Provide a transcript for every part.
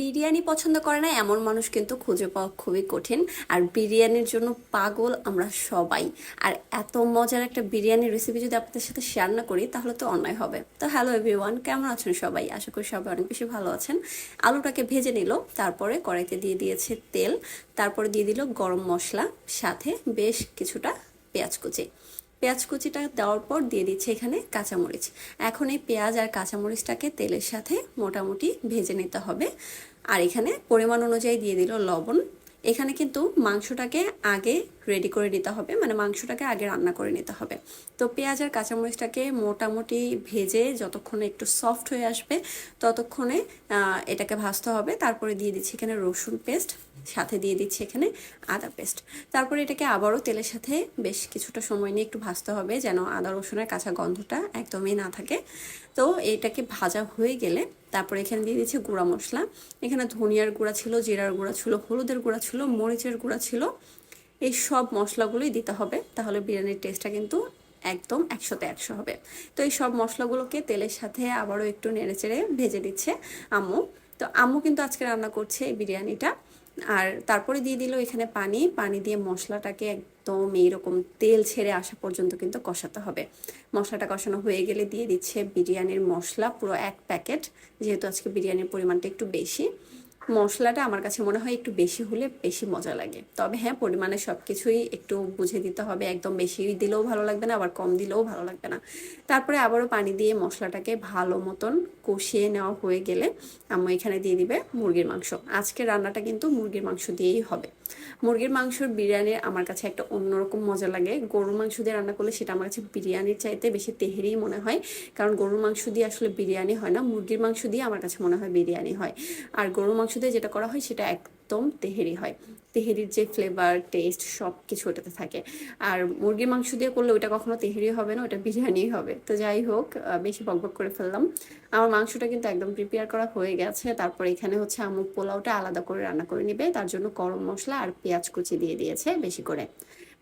বিরিয়ানি পছন্দ করে না, এমন মানুষ কিন্তু খুঁজে পাওয়া খুবই কঠিন। আর বিরিয়ানির জন্য পাগল আমরা সবাই। আর এত মজার একটা বিরিয়ানির রেসিপি যদি আপনাদের সাথে শেয়ার না করি, তাহলে তো অন্যায় হবে। তো হ্যালো এভরিওয়ান কেমন আছেন সবাই? আশা করি সবাই অনেক বেশি ভালো আছেন। আলুটাকে ভেজে নিল, তারপরে কড়াইতে দিয়ে দিয়েছে তেল। তারপরে দিয়ে দিল গরম মশলা, সাথে বেশ কিছুটা পেঁয়াজ কুচি। পেঁয়াজ কুচিটা দেওয়ার পর দিয়ে দিচ্ছি এখানে কাঁচামরিচ। এখন এই পেঁয়াজ আর কাঁচামরিচটাকে তেলের সাথে মোটামুটি ভেজে নিতে হবে। আর এখানে পরিমাণ অনুযায়ী দিয়ে দিল লবণ। এখানে কিন্তু মাংসটাকে আগে রেডি করে নিতে হবে মানে মাংসটাকে আগে রান্না করে নিতে হবে। তো পেঁয়াজ আর কাঁচামরিচটাকে মোটামুটি ভেজে যতক্ষণে একটু সফট হয়ে আসবে, ততক্ষণে এটাকে ভাজতে হবে। তারপরে দিয়ে দিচ্ছি এখানে রসুন পেস্ট সাথে দিয়ে দিচ্ছি এখানে আদা পেস্ট তারপরে এটাকে আবারও তেলের সাথে বেশ কিছুটা সময় নিয়ে একটু ভাজতে হবে, যেন আদা রসুনের কাঁচা গন্ধটা একদমই না থাকে। তো এটাকে ভাজা হয়ে গেলে তারপরে এখানে দিয়ে দিচ্ছি গুঁড়া মশলা। এখানে ধনিয়ার গুঁড়া ছিল, জিরার গুঁড়া ছিল, হলুদের গুঁড়া ছিল, মরিচের গুঁড়া ছিল। এই সব মশলাগুলোই দিতে হবে, তাহলে বিরিয়ানির টেস্টটা কিন্তু একদম একশোতে একশো হবে। তো এই সব মশলাগুলোকে তেলের সাথে আবারও একটু নেড়ে চেড়ে ভেজে দিচ্ছে আম্মু। তো আম্মু কিন্তু আজকে রান্না করছে এই বিরিয়ানিটা। আর তারপরে দিয়ে দিল এখানে পানি। পানি দিয়ে মশলাটাকে একদম এইরকম তেল ছেড়ে আসা পর্যন্ত কিন্তু কষাতে হবে। মশলাটা কষানো হয়ে গেলে দিয়ে দিচ্ছে বিরিয়ানির মশলা পুরো এক প্যাকেট, যেহেতু আজকে বিরিয়ানির পরিমাণটা একটু বেশি। মশলাটা আমার কাছে মনে হয় একটু বেশি হলে বেশি মজা লাগে। তবে হ্যাঁ পরিমাণে সব কিছুই একটু বুঝে দিতে হবে। একদম বেশি দিলেও ভালো লাগবে না, আবার কম দিলেও ভালো লাগবে না। তারপরে আবারও পানি দিয়ে মশলাটাকে ভালো মতন কষিয়ে নেওয়া হয়ে গেলে আম্মু এখানে দিয়ে দিবে মুরগির মাংস। আজকে রান্নাটা কিন্তু মুরগির মাংস দিয়েই হবে। মুরগির মাংসর বিরিয়ানির আমার কাছে একটা অন্যরকম মজা লাগে। গরুর মাংস দিয়ে রান্না করলে সেটা আমার কাছে বিরিয়ানির চাইতে বেশি তেহেরি মনে হয়। কারণ গরুর মাংস দিয়ে আসলে বিরিয়ানি হয় না, মুরগির মাংস দিয়ে আমার কাছে মনে হয় বিরিয়ানি হয়। আর গরুর মাংস দিয়ে যেটা করা হয় সেটা একদম তেহেরি হয়। তেহেরির যে ফ্লেভার টেস্ট সব কিছু ওটাতে থাকে। আর মুরগির মাংস দিয়ে করলে ওইটা কখনো তেহেরি হবে না ওটা বিরিয়ানি হবে। তো যাই হোক বেশি বকবক করে ফেললাম। আমার মাংসটা কিন্তু একদম প্রিপেয়ার করা হয়ে গেছে। তারপর এখানে হচ্ছে আমুক পোলাওটা আলাদা করে রান্না করে নিবে। তার জন্য গরম মশলা আর পেঁয়াজ কুচি দিয়ে দিয়েছে বেশি করে।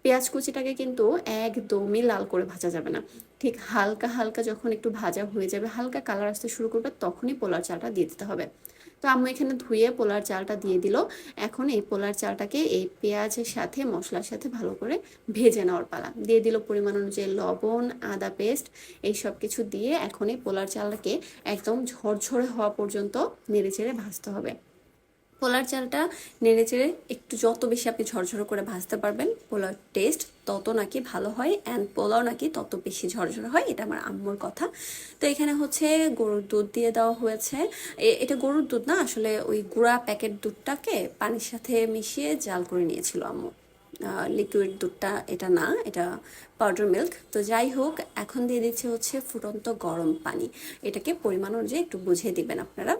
পেঁয়াজ কুচিটাকে কিন্তু একদমই লাল করে ভাজা যাবে না। ঠিক হালকা হালকা যখন একটু ভাজা হয়ে যাবে, হালকা কালার আসতে শুরু করবে, তখনই পোলার চালটা দিয়ে দিতে হবে। তো আম্মু এখানে ধুয়ে পোলার চালটা দিয়ে দিল। এখন এই পোলার চালটাকে এই পেঁয়াজের সাথে, মশলার সাথে ভালো করে ভেজে নেওয়ার পালা। দিয়ে দিল পরিমাণ অনুযায়ী লবণ, আদা পেস্ট, এই সব কিছু দিয়ে এখন এই পোলার চালটাকে একদম ঝরঝরে হওয়া পর্যন্ত নেড়ে চেড়ে ভাজতে হবে। পোলার চালটা নেড়ে চেড়ে একটু যত বেশি আপনি ঝরঝর করে ভাজতে পারবেন, পোলার টেস্ট তত নাকি ভালো হয় অ্যান্ড পোলাও নাকি তত বেশি ঝরঝরে হয়, এটা আমার আম্মুর কথা। তো এখানে হচ্ছে গরুর দুধ দিয়ে দেওয়া হয়েছে। এটা গরুর দুধ না, আসলে ওই গুঁড়া প্যাকেট দুধটাকে পানির সাথে মিশিয়ে জাল করে নিয়েছিল আম্মু। লিকুইড দুধটা, এটা না, এটা পাউডার মিল্ক তো যাই হোক, এখন দিয়ে দিচ্ছে হচ্ছে ফুটন্ত গরম পানি। এটাকে পরিমাণ অনুযায়ী একটু বুঝিয়ে দিবেন আপনারা।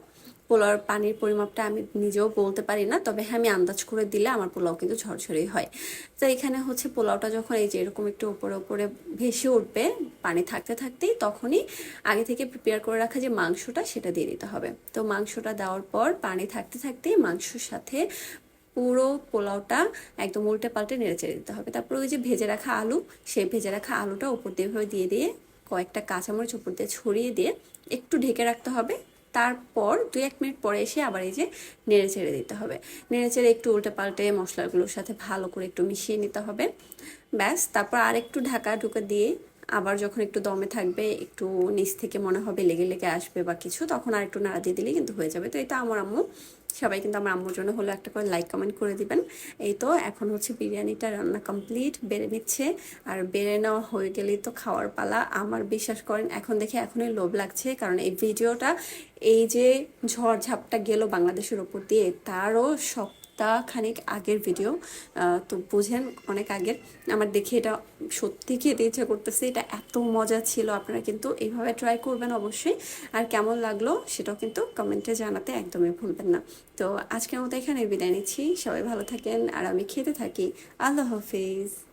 পোলাওর পানির পরিমাপটা আমি নিজেও বলতে পারি না, তবে হ্যাঁ আমি আন্দাজ করে দিলে আমার পোলাও কিন্তু ঝরঝরেই হয়। তো এখানে হচ্ছে পোলাওটা যখন এই যে এরকম একটু উপরে উপরে ভেসে উঠবে, পানি থাকতে থাকতেই তখনই আগে থেকে প্রিপেয়ার করে রাখা যে মাংসটা, সেটা দিয়ে দিতে হবে। তো মাংসটা দেওয়ার পর পানি থাকতে থাকতেই মাংসর সাথে পুরো পোলাওটা একদম উল্টে পাল্টে নেড়ে চেড়ে দিতে হবে। তারপর ওই যে ভেজে রাখা আলু, সেই ভেজে রাখা আলুটা উপর দিয়ে দিয়ে দিয়ে কয়েকটা কাঁচামরিচ উপর দিয়ে ছড়িয়ে দিয়ে একটু ঢেকে রাখতে হবে। তারপর দুই এক মিনিট পরে এসে আবার এই যে নেড়ে ছেড়ে দিতে হবে। নেড়ে চেড়ে একটু উল্টে পাল্টে মশলাগুলোর সাথে ভালো করে একটু মিশিয়ে নিতে হবে। ব্যাস, তারপর আর একটু ঢাকা ঢুকে দিয়ে আবার যখন একটু দমে থাকবে, একটু নিচ থেকে মনে হবে লেগে লেগে আসবে বা কিছু, তখন আর একটু নাড়া দিয়ে দিলেই কিন্তু হয়ে যাবে। তো এটা আমার আম্মু, সবাই কিন্তু আমার আম্মুর জন্য হলো একটা করে লাইক কমেন্ট করে দিবেন। এই তো এখন হচ্ছে বিরিয়ানিটা রান্না কমপ্লিট বেড়ে নিচ্ছে। আর বেড়ে নেওয়া হয়ে গেলেই তো খাওয়ার পালা। আমার বিশ্বাস করেন, এখন দেখে এখনই লোভ লাগছে। কারণ এই ভিডিওটা এই যে ঝড় ঝাপটা গেল বাংলাদেশের ওপর দিয়ে, তারও সব খানিক আগের ভিডিও তো বুঝেন অনেক আগের। আমার দেখে এটা সত্যি খেতে ইচ্ছা করতেছে, এটা এত মজা ছিল, আপনারা কিন্তু এইভাবে ট্রাই করবেন অবশ্যই। আর কেমন লাগল সেটাও কিন্তু কমেন্টে জানাতে একদমই ভুলবেন না। তো আজকের মতো এখানে বিদায় নিচ্ছি, সবাই ভালো থাকেন, আর আমি খেতে থাকি। আল্লাহ হাফিজ।